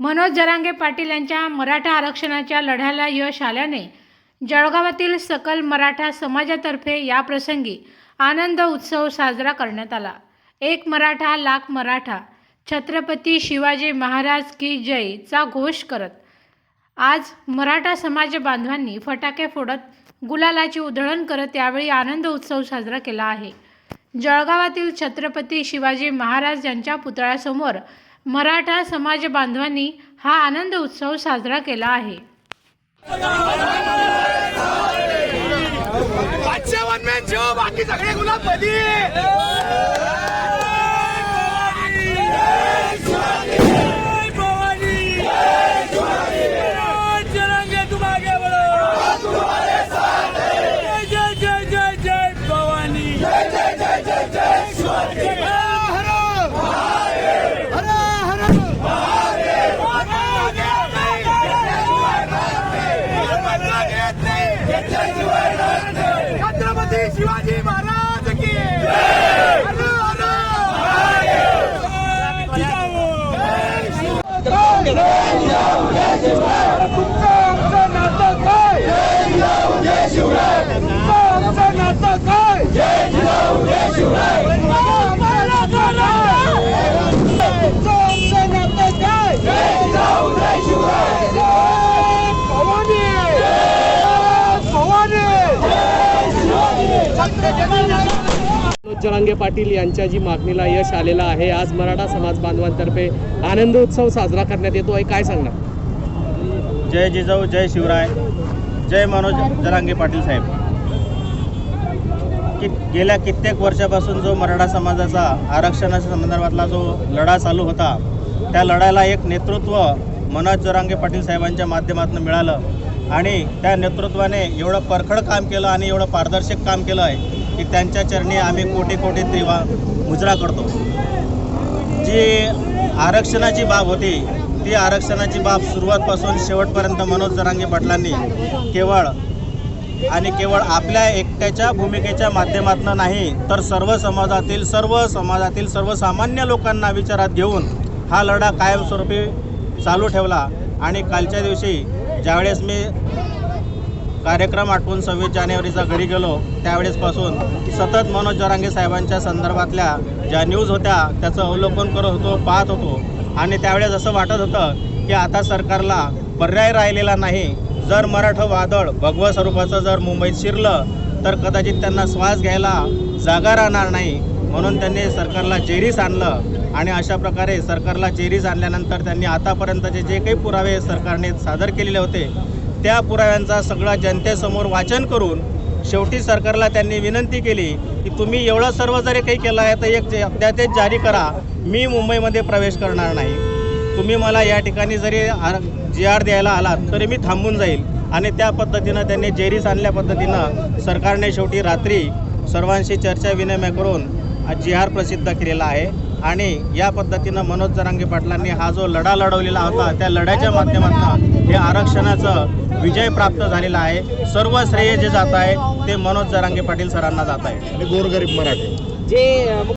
मनोज जरांगे पाटील यांच्या मराठा आरक्षणाच्या लढ्याला यश आल्याने जळगावातील सकल मराठा समाजातर्फे याप्रसंगी आनंद उत्सव साजरा करण्यात आला. एक मराठा लाख मराठा छत्रपती शिवाजी महाराज की जय चा घोष करत आज मराठा समाज बांधवांनी फटाके फोडत गुलालाची उधळण करत यावेळी आनंद उत्सव साजरा केला आहे. जळगावातील छत्रपती शिवाजी महाराज यांच्या पुतळ्यासमोर मराठा समाज बांधवांनी हा आनंद उत्सव साजरा केला आहे पाचशे शिवाजी महाराज की तुमचं नातं काय तुमचं आमचं नातं काय करा. तुमचं आमचं नातं काय भवानी भवानी मनोज जरांगे पाटील यांच्या जी मागणीला यश आलेलं आहे आज मराठा समाज बांधवांतर्फे आनंद उत्सव साजरा करण्यात येतो आहे. काय सांगणार? जय जिजाऊ जय शिवराय जय मनोज जरांगे पाटील साहेब. कि गेल्या कित्येक वर्षापासून जो मराठा समाजाचा आरक्षणाच्या संदर्भातला जो लढा चालू होता त्या लढ्याला एक नेतृत्व मनोज जरांगे पाटील साहेबांच्या माध्यमातून मिळालं. आणि त्या नेतृत्वाने एवढं परखड काम केलं आणि एवढं पारदर्शक काम केलं आहे. की त्यांच्या चरणी आम्ही कोटी कोटी त्रिवा मुजरा करतो. जी आरक्षणाची बाब होती ती आरक्षणाची बाब सुरुवातपासून शेवटपर्यंत मनोज जरांगे पाटलांनी केवळ आणि केवळ आपल्या एकट्याच्या भूमिकेच्या माध्यमातून नाही तर सर्व समाजातील सर्व समाजातील सर्वसामान्य लोकांना विचारात घेऊन हा लढा कायमस्वरूपी चालू ठेवला. आणि कालच्या दिवशी ज्यावेळेस मी कार्यक्रम आठवून सव्वीस जानेवारीचा घरी गेलो त्यावेळेसपासून सतत मनोज जरांगे साहेबांच्या संदर्भातल्या ज्या न्यूज होत्या त्याचं अवलोकन करत होतो पाहत होतो. आणि त्यावेळेस असं वाटत होतं की आता सरकारला पर्याय राहिलेला नाही. जर मराठ वादळ भगवा स्वरूपाचं जर मुंबईत शिरलं तर कदाचित त्यांना श्वास घ्यायला जागा राहणार नाही. म्हणून त्यांनी सरकारला जेरीस आणलं आणि अशा प्रकारे सरकारला जेरीस आणल्यानंतर त्यांनी आतापर्यंतचे जे काही पुरावे सरकारने सादर केलेले होते त्या पुराव्यांचा सगळा जनतेसमोर वाचन करून शेवटी सरकारला त्यांनी विनंती केली की तुम्ही एवढं सर्व जरी काही केलं आहे तर एक अध्यादेश जारी करा. मी मुंबईमध्ये प्रवेश करणार नाही. तुम्ही मला या ठिकाणी जरी जी आर द्यायला आलात तरी मी थांबून जाईल. आणि त्या पद्धतीनं त्यांनी जेरीस आणल्या पद्धतीनं सरकारने शेवटी रात्री सर्वांशी चर्चा विनिमय करून जी आर प्रसिद्ध केलेला आहे. आणि या पद्धतीनं मनोज जरांगे पाटलांनी हा जो लढा लढवलेला होता त्या लढ्याच्या माध्यमातून हे आरक्षणाचं विजय प्राप्त झालेला आहे. सर्व श्रेय जे जात आहे ते मनोज जरांगे पाटील सरांना जात आहे. जे